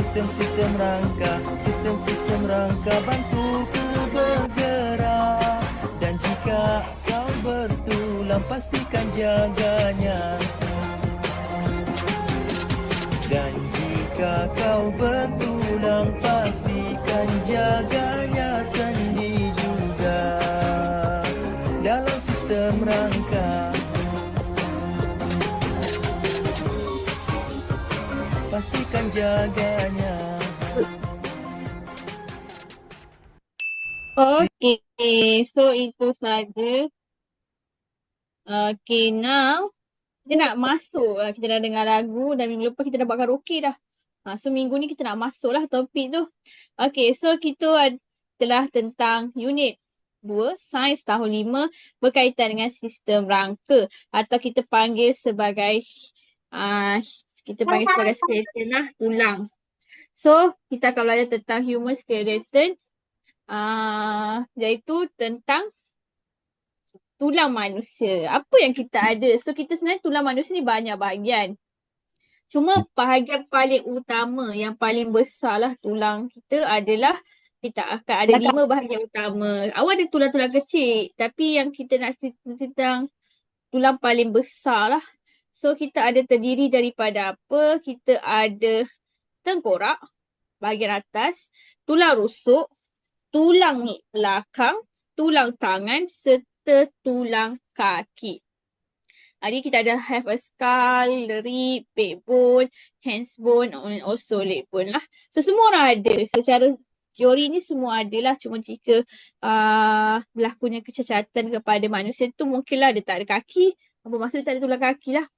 Sistem-sistem rangka, sistem-sistem rangka bantu ku bergerak. Dan jika kau bertulang pastikan jaganya. Dan jika kau bertulang Pastikan jaganya Okay, so itu saja. Okay, now kita nak masuk lah. Kita dah dengar lagu dan minggu lepas kita dah buat karaoke dah. Ha, so minggu ni kita nak masuk lah topik tu. Okay, so kita telah tentang unit 2, sains tahun 5 berkaitan dengan sistem rangka atau kita panggil sebagai uh, kita panggil sebagai skeleton lah, tulang. So, kita akan belajar tentang human skeleton uh, iaitu tentang tulang manusia. Apa yang kita ada? So, kita sebenarnya tulang manusia ni banyak bahagian. Cuma bahagian paling utama, yang paling besar lah tulang kita adalah kita akan ada lima bahagian utama. Awak ada tulang-tulang kecil tapi yang kita nak cerita tentang tulang paling besar lah So kita ada terdiri daripada apa? Kita ada tengkorak bahagian atas, tulang rusuk, tulang belakang, tulang tangan serta tulang kaki. Jadi kita ada have a skull, rib, backbone, hands bone and also leg bone lah. So semua orang ada. Secara teori ni semua ada lah. Cuma jika uh, berlakunya kecacatan kepada manusia tu mungkinlah dia tak ada kaki. Apa maksud tak ada tulang kaki lah.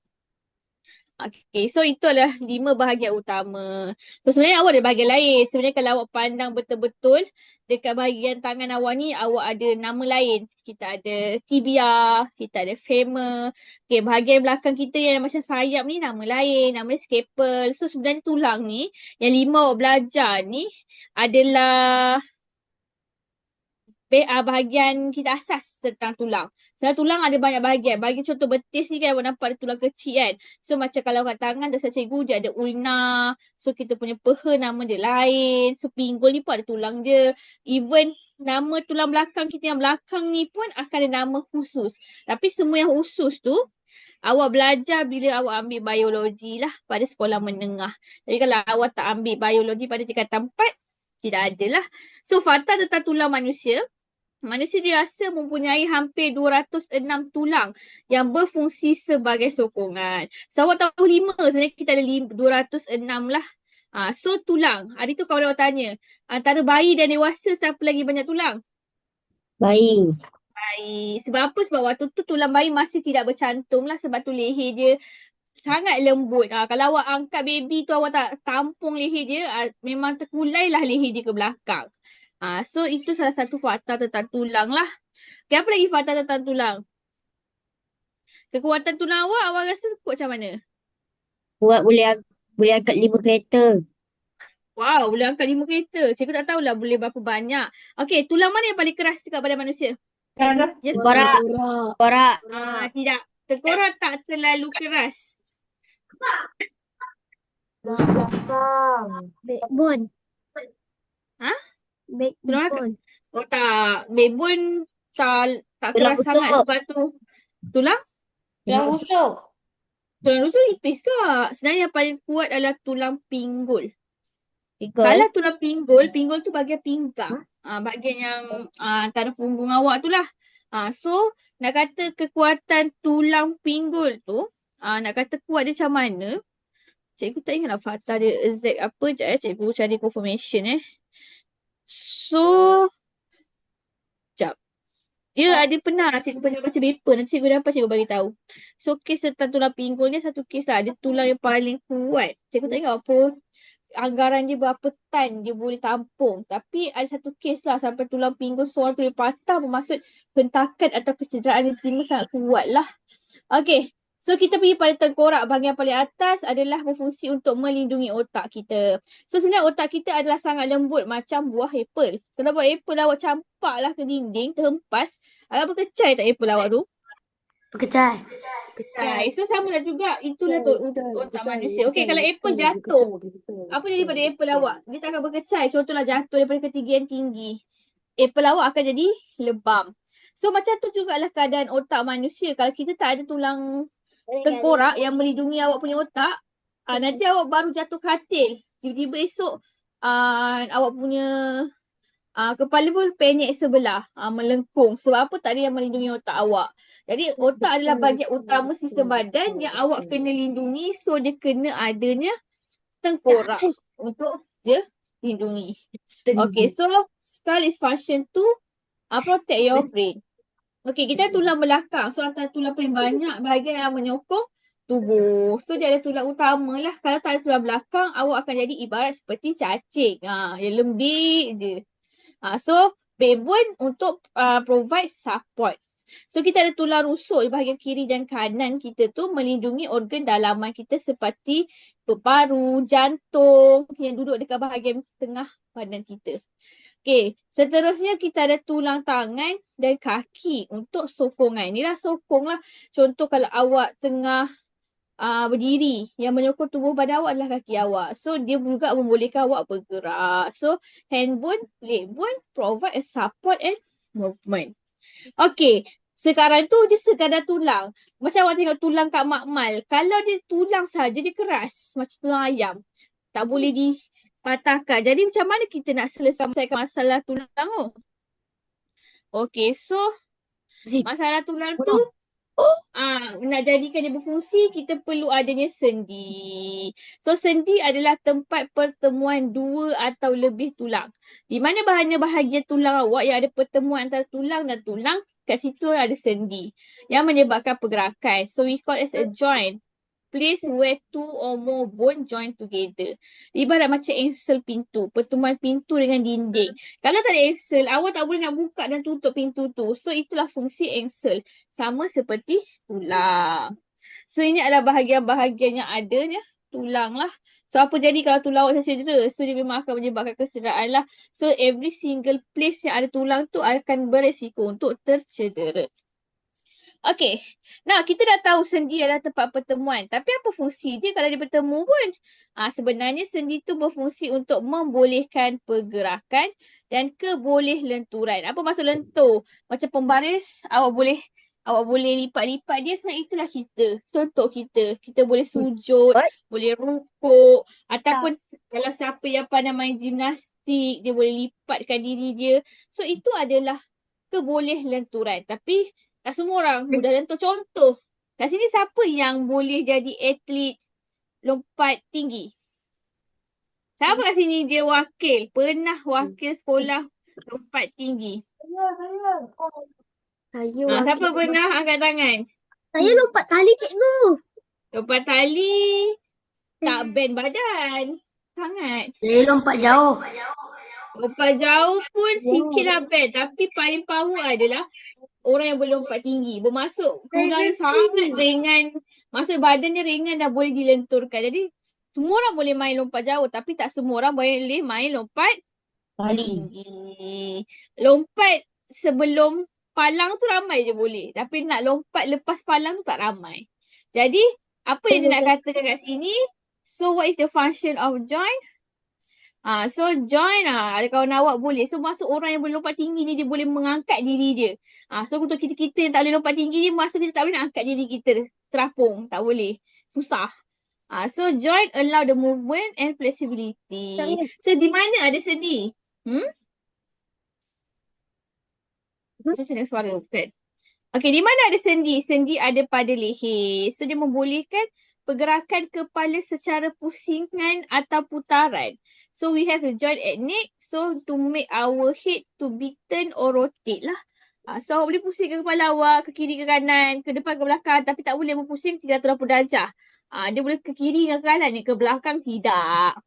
Okay, so itu adalah lima bahagian utama. So sebenarnya awak ada bahagian lain. Sebenarnya kalau awak pandang betul-betul dekat bahagian tangan awak ni, awak ada nama lain. Kita ada tibia, kita ada femur. Okay, bahagian belakang kita yang macam sayap ni nama lain. Nama dia scapel. So sebenarnya tulang ni, yang lima awak belajar ni adalah bahagian kita asas tentang tulang. Sebab tulang ada banyak bahagian. Bagi contoh betis ni kan awak nampak ada tulang kecil kan. So macam kalau kat tangan dasar cikgu dia ada ulna. So kita punya peha nama dia lain. So pinggul ni pun ada tulang dia. Even nama tulang belakang kita yang belakang ni pun akan ada nama khusus. Tapi semua yang khusus tu awak belajar bila awak ambil biologi lah pada sekolah menengah. Jadi kalau awak tak ambil biologi pada tingkatan 4, tidak ada lah. So fakta tentang tulang manusia, Manusia dirasa mempunyai hampir 206 tulang yang berfungsi sebagai sokongan. So awak tahu lima, sebenarnya kita ada 206 lah. Ha, so tulang, hari tu kawan awak tanya, antara bayi dan dewasa siapa lagi banyak tulang? Bayi. Bayi. Sebab apa? Sebab waktu tu tulang bayi masih tidak bercantum lah sebab tu leher dia sangat lembut. Ha, kalau awak angkat baby tu awak tak tampung leher dia, ha, memang terkulai lah leher dia ke belakang. Ha, so itu salah satu fakta tentang tulang lah. Okay, apa lagi fakta tentang tulang? Kekuatan tulang awak, awak rasa kuat macam mana? Kuat boleh boleh angkat lima kereta. Wow, boleh angkat lima kereta. Cikgu tak tahulah boleh berapa banyak. Okay, tulang mana yang paling keras dekat badan manusia? Yes, tengkorak. Tengkorak. Ah, tidak. Tengkorak tak terlalu keras. Backbone. Ha? Backbone. Oh tak, backbone tak tak Tulang keras sangat rusuk. sebab tu. Tulang? Tulang rusuk. Tulang rusuk nipis kak. Sebenarnya yang paling kuat adalah tulang pinggul. Pikul. Kalau tulang pinggul, pinggul tu bahagian pinggang. Ah, bahagian yang ah, antara punggung awak tu lah. Ah, so, nak kata kekuatan tulang pinggul tu, ah, nak kata kuat dia macam mana, cikgu tak ingat lah fakta dia exact apa. Sekejap eh, cikgu cari confirmation eh. So, sekejap. Dia ada pernah lah cikgu pernah baca paper. Nanti cikgu dapat cikgu bagi tahu. So, kes tentang tulang pinggul ni satu kes lah. Dia tulang yang paling kuat. Cikgu tak ingat apa anggaran dia berapa tan dia boleh tampung. Tapi ada satu kes lah sampai tulang pinggul seorang tu dia patah bermaksud hentakan atau kecederaan yang terima sangat kuat lah. Okay. So kita pergi pada tengkorak bahagian paling atas adalah berfungsi untuk melindungi otak kita. So sebenarnya otak kita adalah sangat lembut macam buah apple. Kalau buah apple awak campak lah ke dinding terhempas. Agak berkecai tak apple awak tu? Pekecai. Pecah. So sama lah juga itulah tu otak manusia. Okey kalau apple jatuh, apa jadi pada apple awak? Dia tak akan berkecai. Contohlah jatuh daripada ketinggian tinggi. Apple awak akan jadi lebam. So macam tu jugalah keadaan otak manusia. Kalau kita tak ada tulang tengkorak yang melindungi awak punya otak, ah, nanti awak baru jatuh katil. Tiba-tiba esok ah, awak punya ah, kepala pun penyek sebelah, ah, melengkung. Sebab apa tak ada yang melindungi otak awak. Jadi otak adalah bahagian utama sistem badan yang awak kena lindungi. So dia kena adanya tengkorak untuk dia lindungi. Okay, so skull is function to uh, protect your brain. Okay, kita tulang belakang. So antara tulang paling banyak bahagian yang menyokong tubuh. So dia ada tulang utama lah. Kalau tak ada tulang belakang, awak akan jadi ibarat seperti cacing. Ha, yang lembik je. Ha, so backbone untuk uh, provide support. So kita ada tulang rusuk di bahagian kiri dan kanan kita tu melindungi organ dalaman kita seperti paru, jantung yang duduk dekat bahagian tengah badan kita. Okay, seterusnya kita ada tulang tangan dan kaki untuk sokongan. Inilah sokong lah. Contoh kalau awak tengah uh, berdiri, yang menyokong tubuh badan awak adalah kaki awak. So dia juga membolehkan awak bergerak. So hand bone, leg bone provide a support and movement. Okay, sekarang tu dia sekadar tulang. Macam awak tengok tulang kat makmal. Kalau dia tulang saja dia keras macam tulang ayam. Tak boleh dipatahkan. Jadi macam mana kita nak selesaikan masalah tulang tu? Okay, so masalah tulang tu Ah, nak jadikan dia berfungsi, kita perlu adanya sendi. So, sendi adalah tempat pertemuan dua atau lebih tulang. Di mana bahagian bahagian tulang awak yang ada pertemuan antara tulang dan tulang, kat situ ada sendi yang menyebabkan pergerakan. So, we call as a joint. Place where two or more bone join together. Ibarat macam engsel pintu, pertemuan pintu dengan dinding. Kalau tak ada engsel, awak tak boleh nak buka dan tutup pintu tu. So, itulah fungsi engsel. Sama seperti tulang. So, ini adalah bahagian-bahagian yang adanya tulang lah. So, apa jadi kalau tulang awak tercedera? So, dia memang akan menyebabkan kesederaan lah. So, every single place yang ada tulang tu akan beresiko untuk tercedera. Okay. Nah, kita dah tahu sendi adalah tempat pertemuan. Tapi apa fungsi dia kalau dia bertemu pun? Ah, sebenarnya sendi tu berfungsi untuk membolehkan pergerakan dan keboleh lenturan. Apa maksud lentur? Macam pembaris, awak boleh awak boleh lipat-lipat dia sebab itulah kita. Contoh kita. Kita boleh sujud, What? boleh rukuk ataupun kalau siapa yang pandai main gimnastik, dia boleh lipatkan diri dia. So itu adalah keboleh lenturan. Tapi tak semua orang mudah lentur. Contoh, kat sini siapa yang boleh jadi atlet lompat tinggi? Siapa kat sini dia wakil? Pernah wakil sekolah lompat tinggi? Saya Ha, siapa pernah angkat tangan? Saya lompat tali cikgu. Lompat tali, tak bend badan. Sangat. Saya lompat jauh. Lompat jauh pun sikit lah bend. Tapi paling power adalah orang yang boleh lompat tinggi. Bermaksud tulang sangat ringan. Maksud badan dia ringan dah boleh dilenturkan. Jadi semua orang boleh main lompat jauh. Tapi tak semua orang boleh main lompat Tali. tinggi. Lompat sebelum palang tu ramai je boleh. Tapi nak lompat lepas palang tu tak ramai. Jadi apa yang dia nak katakan kat sini? So what is the function of joint? Ah, so join ah, ada kawan awak boleh. So masuk orang yang boleh lompat tinggi ni dia boleh mengangkat diri dia. Ah, so untuk kita-kita yang tak boleh lompat tinggi ni masuk kita tak boleh nak angkat diri kita terapung, tak boleh. Susah. Ah, so join allow the movement and flexibility. So di mana ada sendi? Hmm? Macam mana suara bukan? Okay, di mana ada sendi? Sendi ada pada leher. So dia membolehkan pergerakan kepala secara pusingan atau putaran. So we have the joint neck. So to make our head to be turn or rotate lah. Uh, so awak boleh pusingkan kepala awak ke kiri ke kanan, ke depan ke belakang tapi tak boleh berpusing 360 darjah. Uh, dia boleh ke kiri ke kanan, ke belakang tidak.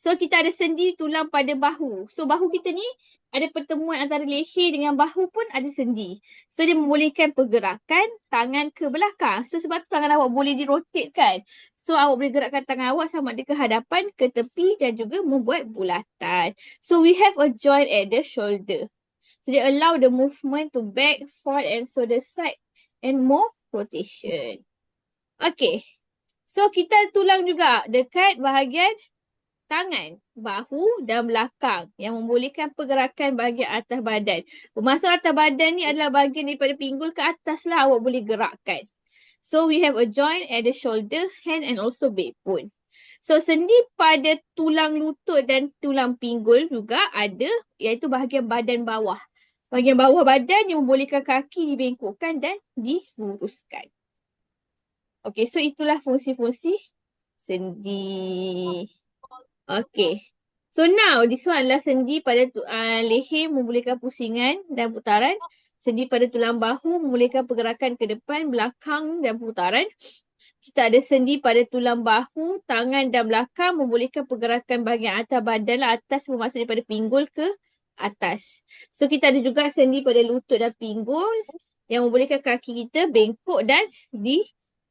So kita ada sendi tulang pada bahu. So bahu kita ni ada pertemuan antara leher dengan bahu pun ada sendi. So dia membolehkan pergerakan tangan ke belakang. So sebab tu tangan awak boleh dirotatekan. So awak boleh gerakkan tangan awak sama ada ke hadapan, ke tepi dan juga membuat bulatan. So we have a joint at the shoulder. So they allow the movement to back, forward and shoulder side and more rotation. Okay. So kita tulang juga dekat bahagian tangan, bahu dan belakang yang membolehkan pergerakan bahagian atas badan. Bermaksud atas badan ni adalah bahagian daripada pinggul ke atas lah awak boleh gerakkan. So we have a joint at the shoulder, hand and also backbone. So sendi pada tulang lutut dan tulang pinggul juga ada iaitu bahagian badan bawah. Bahagian bawah badan yang membolehkan kaki dibengkokkan dan diluruskan. Okay, so itulah fungsi-fungsi sendi. Okay. So now, this one adalah sendi pada uh, leher membolehkan pusingan dan putaran. Sendi pada tulang bahu membolehkan pergerakan ke depan, belakang dan putaran. Kita ada sendi pada tulang bahu, tangan dan belakang membolehkan pergerakan bahagian atas badan lah. Atas bermaksud daripada pinggul ke atas. So kita ada juga sendi pada lutut dan pinggul yang membolehkan kaki kita bengkok dan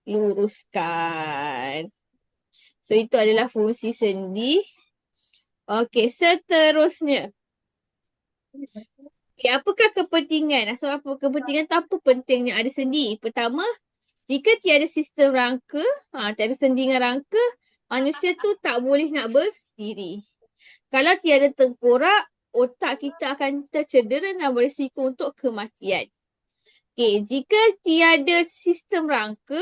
diluruskan. So itu adalah fungsi sendi. Okey, seterusnya. Okay, apakah kepentingan? So apa kepentingan tu apa pentingnya ada sendi? Pertama, jika tiada sistem rangka, ha, tiada sendi dengan rangka, manusia tu tak boleh nak berdiri. Kalau tiada tengkorak, otak kita akan tercedera dan berisiko untuk kematian. Okay, jika tiada sistem rangka,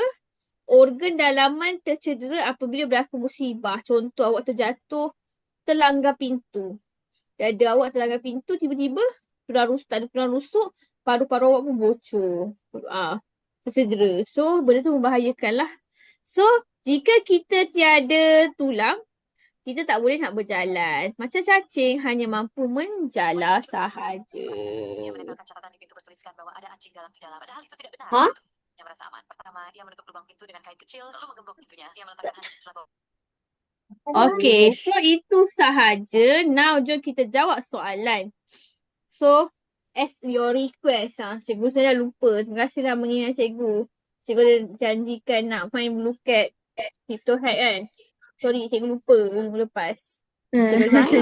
organ dalaman tercedera apabila berlaku musibah. Contoh awak terjatuh, terlanggar pintu. Dada awak terlanggar pintu, tiba-tiba tulang rusuk, tak ada tulang rusuk, paru-paru awak pun bocor. Ah, tercedera. So, benda tu membahayakan lah. So, jika kita tiada tulang, kita tak boleh nak berjalan. Macam cacing hanya mampu menjala sahaja. Ia menempelkan catatan di pintu bertuliskan bahwa ada anjing dalam di dalam. Padahal itu tidak benar. Hah? Yang merasa aman. Pertama, ia menutup lubang pintu dengan kain kecil lalu menggembok pintunya. Ia meletakkan di dalam Okay, so itu sahaja. Now, jom kita jawab soalan. So, as your request, ah, cikgu saya dah lupa. Terima kasih dah mengingat cikgu. Cikgu dah janjikan nak main blue cat crypto hack kan. Sorry, cikgu lupa minggu lepas. Cikgu,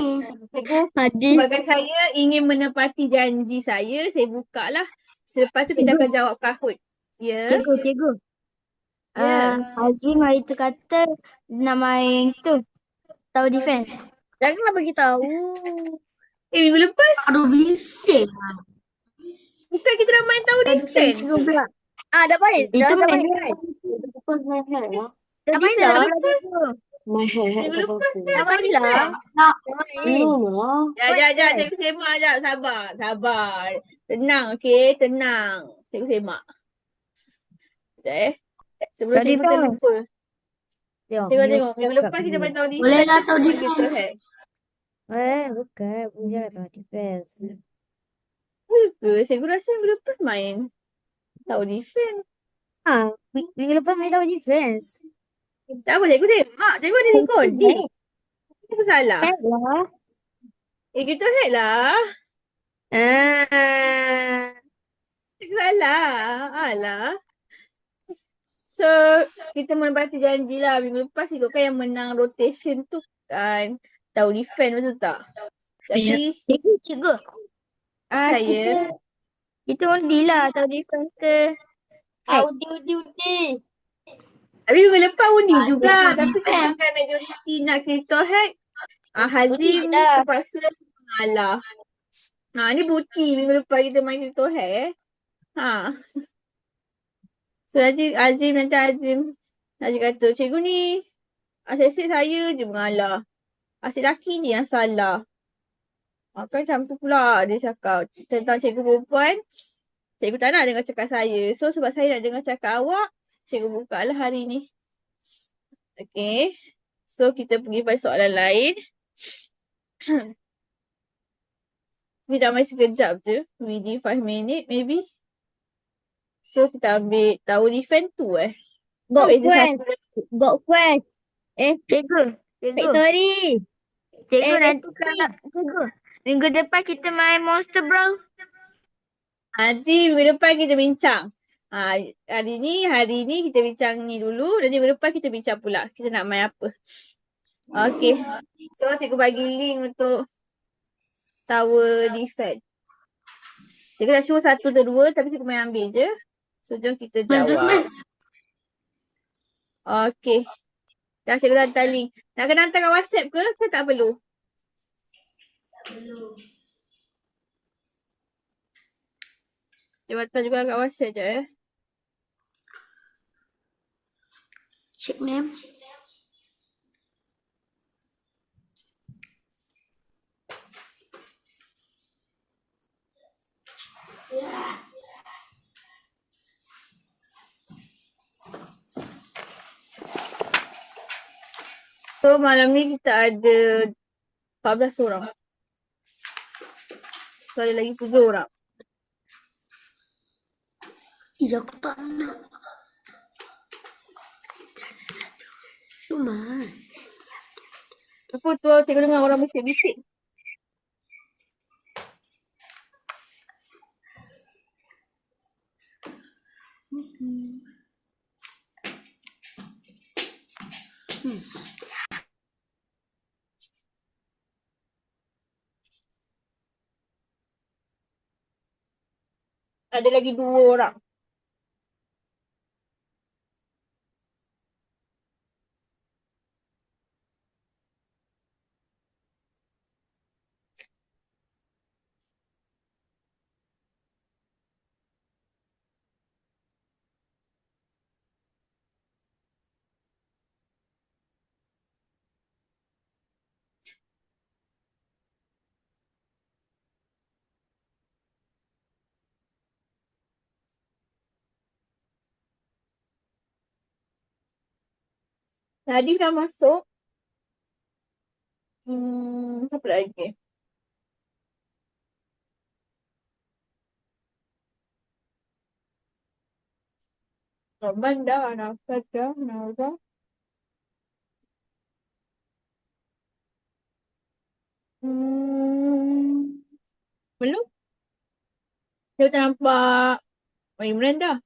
cikgu Hadi. sebagai saya ingin menepati janji saya, saya buka lah. Selepas tu kita akan jawab kahut. Ya. Cikgu, cikgu. Ya. Uh, Azim hari tu kata nak main tu. Tahu defense. Janganlah bagi tahu. Eh, minggu lepas Aduh, bising. bukan kita dah main tahu defense. Cikgu pula. Ah, dah main. Dah, Itu dah main main kan? Dah main defense dah? dah pula. Minggu lepas dah Dah tahu main lah. defense. Dah main. Ya, ya, ya. Cikgu semak jap. Sabar, sabar. Tenang, okey. Tenang. Cikgu semak. Sekejap eh. Sebelum Tadi cikgu tu. terlupa. Tengok. Cikgu video tengok. Minggu lepas kita main tahu defense. Boleh lah tahu Main defense. Eh, bukan. Punya tak defense. Ke? Cikgu rasa minggu lepas main. Tahu defense. Ah, ming- minggu lepas main tahu defense. Tak apa, cikgu semak. Cikgu ada recording. Apa salah? Hack lah. Eh, kita hack lah. Ah. Salah. Alah. So, kita menepati janji lah. Minggu lepas ikutkan yang menang rotation tu kan. Tahu defend betul tak? Tapi Cikgu, cikgu. Ah, Saya. kita, kita undi lah tahu defense ke. Audi, udi, udi. tapi minggu lepas undi Ah, juga. Tapi defend. sebabkan majoriti nak crypto hack. Ah, Hazim Undi dah. terpaksa mengalah. Ha, ni bukti minggu lepas kita main crypto hack eh. Ha. So nanti Azim nanti Azim Azim kata cikgu ni asyik-asyik saya je mengalah. Asyik laki ni yang salah. Ha, kan macam tu pula dia cakap tentang cikgu perempuan. Cikgu tak nak dengar cakap saya. So sebab saya nak dengar cakap awak, cikgu buka lah hari ni. Okay. So kita pergi pada soalan lain. Kita main sekejap je. Within 5 minit maybe. So kita ambil tahu defend tu eh. Got quest. Got quest. Eh, Cikgu, cikgu. factory. Cikgu Eh, nanti kalau cikgu. Minggu depan kita main Monster Brawl. Nanti minggu depan kita bincang. Ha, hari ni, hari ni kita bincang ni dulu. Nanti minggu depan kita bincang pula. Kita nak main apa. Okay. So cikgu bagi link untuk tower defend. Cikgu dah show satu atau dua tapi cikgu main ambil je. So, jom kita jawab. Okey. Dah cikgu dah hantar link. Nak kena hantar kat WhatsApp ke? Ke tak perlu? Dia hantar juga kat WhatsApp je eh. Check name. So, malam ni kita ada 14 orang. So, ada lagi 7 orang. Iya, aku tak nak. Lumas. Apa tu cikgu dengar orang bisik-bisik. Ada lagi dua orang. Nadif dah masuk. Hmm, siapa lagi? Norman dah, Nafas dah, Naura. Hmm, belum? Saya tak nampak Imran dah.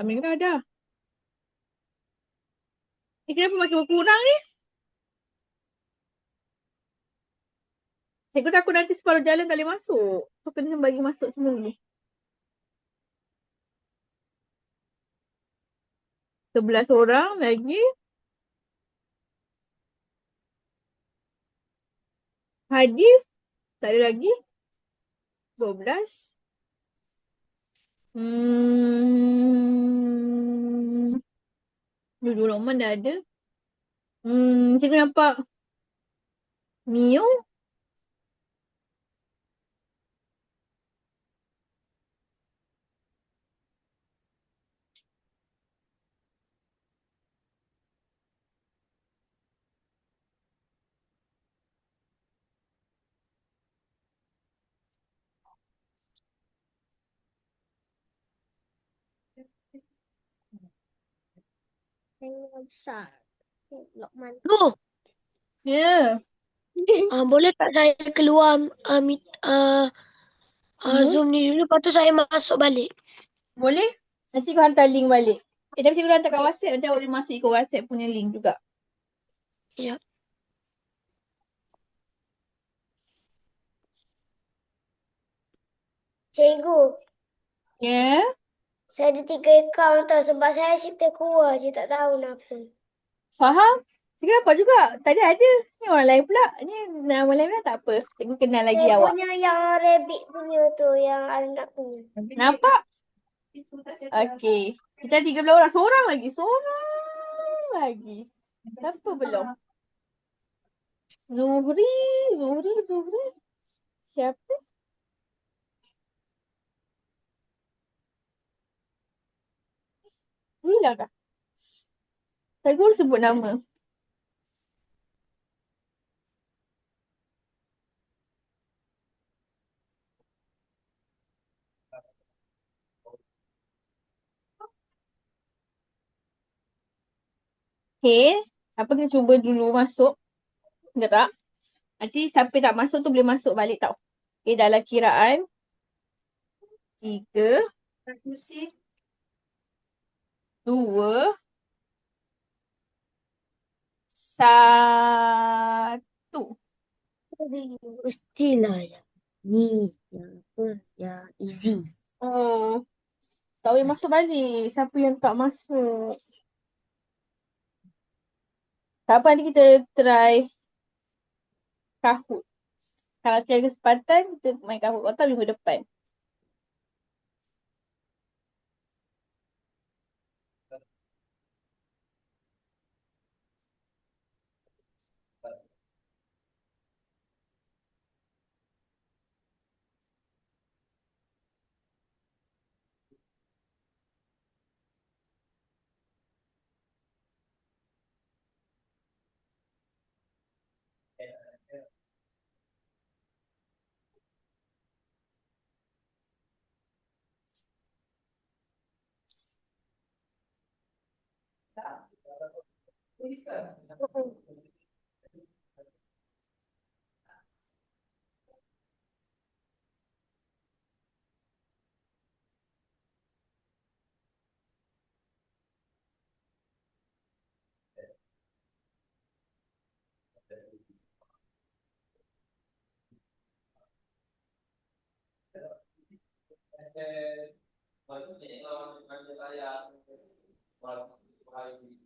Amira dah. Ni kenapa makin berkurang ni? Cikgu takut nanti separuh jalan tak boleh masuk. So kena bagi masuk semua dulu. Sebelas orang lagi. Hadif. Tak ada lagi. Dua belas. Hmm. Dua Roman dah ada. Hmm, cikgu nampak Mio. Besar. Lokman. Tu, Ya. uh, boleh tak saya keluar uh, meet, uh, uh, Hmm. Zoom ni dulu, lepas tu saya masuk balik. Boleh? Nanti cikgu hantar link balik. Eh, tapi cikgu hantar kat WhatsApp. Nanti awak boleh masuk ikut WhatsApp punya link juga. Ya. Cikgu, Ya. Saya ada tiga akaun tau sebab saya cipta keluar je tak tahu kenapa. Faham? Cikgu nampak juga. Tadi ada. Ni orang lain pula. Ni nama lain pula tak apa. Cikgu kenal lagi Saya awak. punya yang rabbit punya tu, yang anak punya. Nampak? Okey. Kita 13 orang. Seorang lagi. Seorang lagi. Siapa belum? Zuhri. Zuhri. Zuhri. Siapa? Hilang dah. Saya baru sebut nama. Okay. Apa kita cuba dulu masuk. Gerak. Nanti siapa tak masuk tu boleh masuk balik tau. Okay, dalam kiraan. Tiga. Dua. Satu. Mestilah yang ni, yang apa, yang easy. Oh. Tak boleh masuk balik. Siapa yang tak masuk. Tak apa nanti kita try Kahoot. Kalau kita ada kesempatan, kita main Kahoot. Atau minggu depan. Eh, ma tu ne hai una quantità di altri, qualche paio di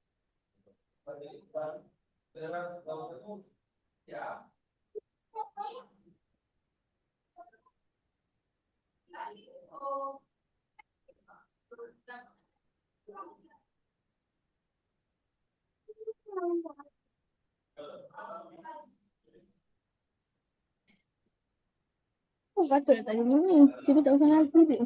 Oh, patut nak tanya ni. Cikgu tak pasal lagu dia.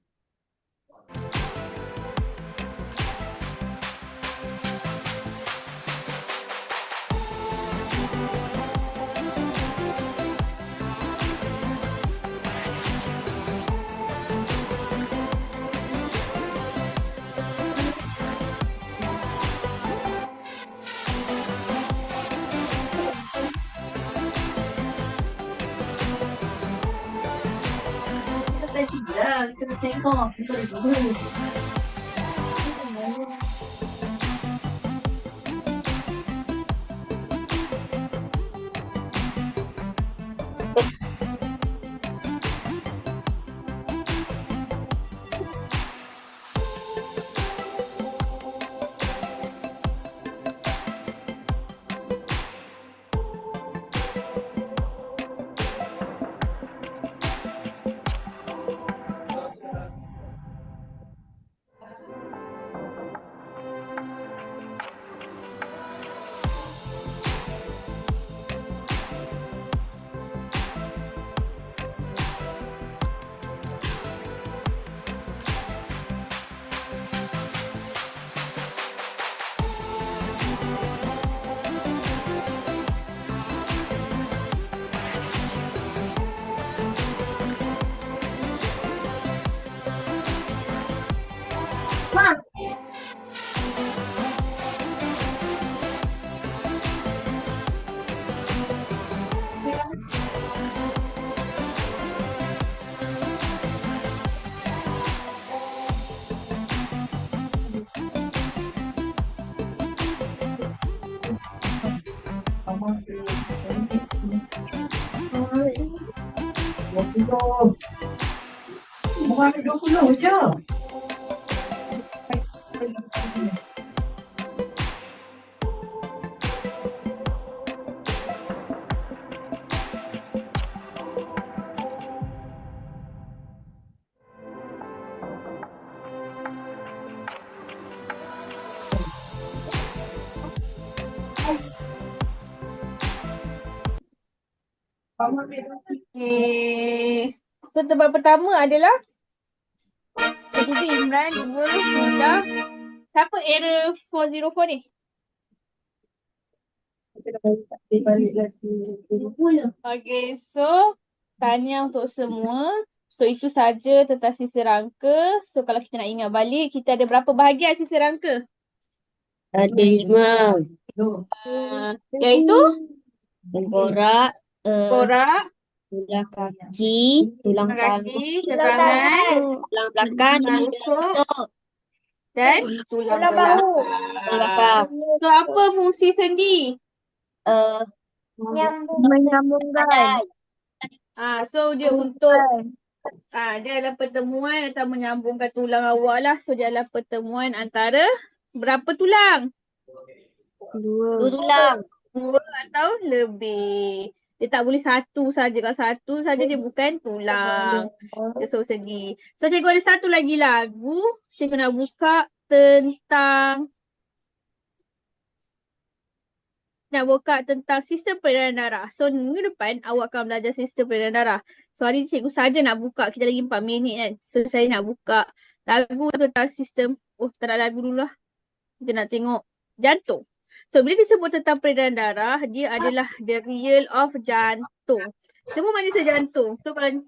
그래서 제 이거 막 분들이 누구를 이거 뭐가 이거 불러오죠? So tempat pertama adalah Ketiga Imran, dua Huda. Siapa error 404 ni? Okay, so tanya untuk semua. So itu saja tentang sisa rangka. So kalau kita nak ingat balik, kita ada berapa bahagian sisa rangka? Ada lima. Uh, iaitu Tengkorak, uh, korak, tulang kaki, tulang tangan, kaki, tangan, tulang belakang, tulang tulang rusuk dan tulang Tulang bahu. tulang belakang. So apa fungsi sendi? Uh, Nyambung. Menyambungkan. Ah, so dia untuk ah dia adalah pertemuan atau menyambungkan tulang awak lah. So dia adalah pertemuan antara berapa tulang? dua tulang. Dua atau lebih. Dia tak boleh satu saja. Kalau satu saja dia bukan tulang. Dia so sendi. So cikgu ada satu lagi lagu. Cikgu nak buka tentang nak buka tentang sistem peredaran darah. So minggu depan awak akan belajar sistem peredaran darah. So hari ni cikgu saja nak buka. Kita lagi 4 minit kan. So saya nak buka lagu tentang sistem. Oh tak ada lagu dulu lah. Kita nak tengok jantung. So bila disebut tentang peredaran darah, dia adalah the real of jantung. Semua manusia jantung. So kalau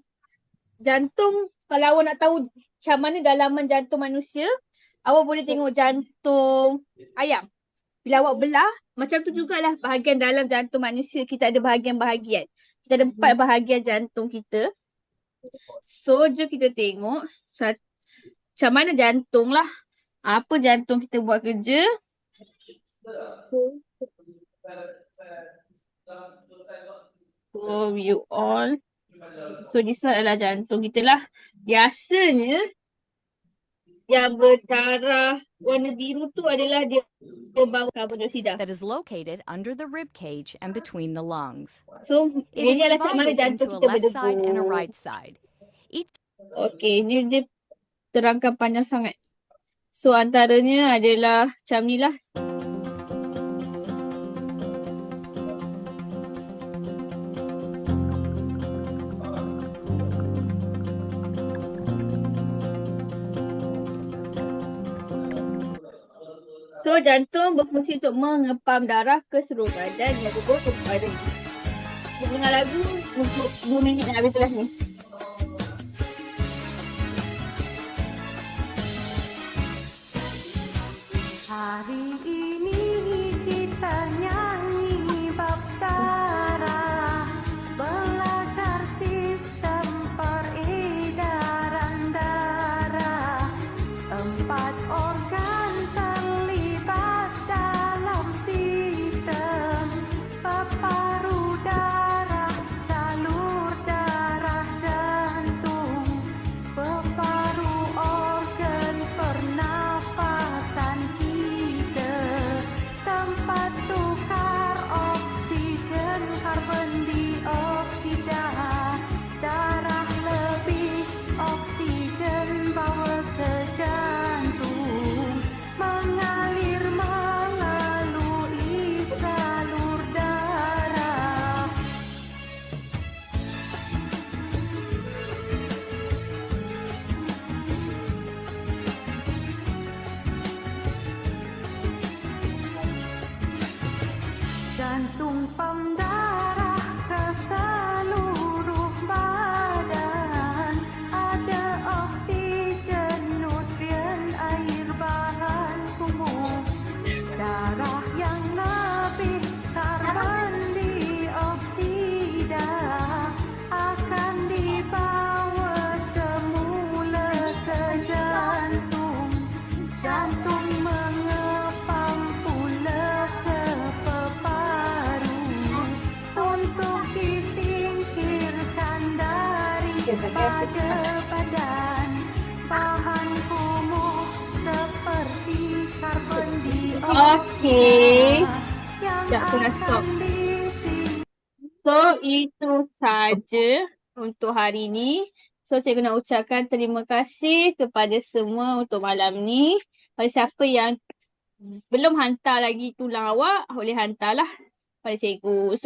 jantung, kalau awak nak tahu macam mana dalaman jantung manusia, awak boleh tengok jantung ayam. Bila awak belah, macam tu jugalah bahagian dalam jantung manusia. Kita ada bahagian-bahagian. Kita ada empat bahagian jantung kita. So, jom kita tengok macam mana jantung lah. Apa jantung kita buat kerja. So, you all. So, this one adalah jantung kita lah. Biasanya, yang berdarah warna biru tu adalah dia, dia bawa karbon dioksida. that is located under the rib cage and between the lungs. So, It ini adalah macam mana jantung kita and a berdegup. right side. Each Okey, ni dia terangkan panjang sangat. So, antaranya adalah macam ni lah. Jantung berfungsi untuk mengepam darah ke seluruh badan yang berguna kepada Kita dengar lagu untuk 2 minit nak habis kelas ni. Hari ini kita nyanyi bab darah Belajar sistem peredaran darah Empat organ saja untuk hari ni. So, cikgu nak ucapkan terima kasih kepada semua untuk malam ni. Pada siapa yang belum hantar lagi tulang awak, boleh hantarlah pada cikgu. So,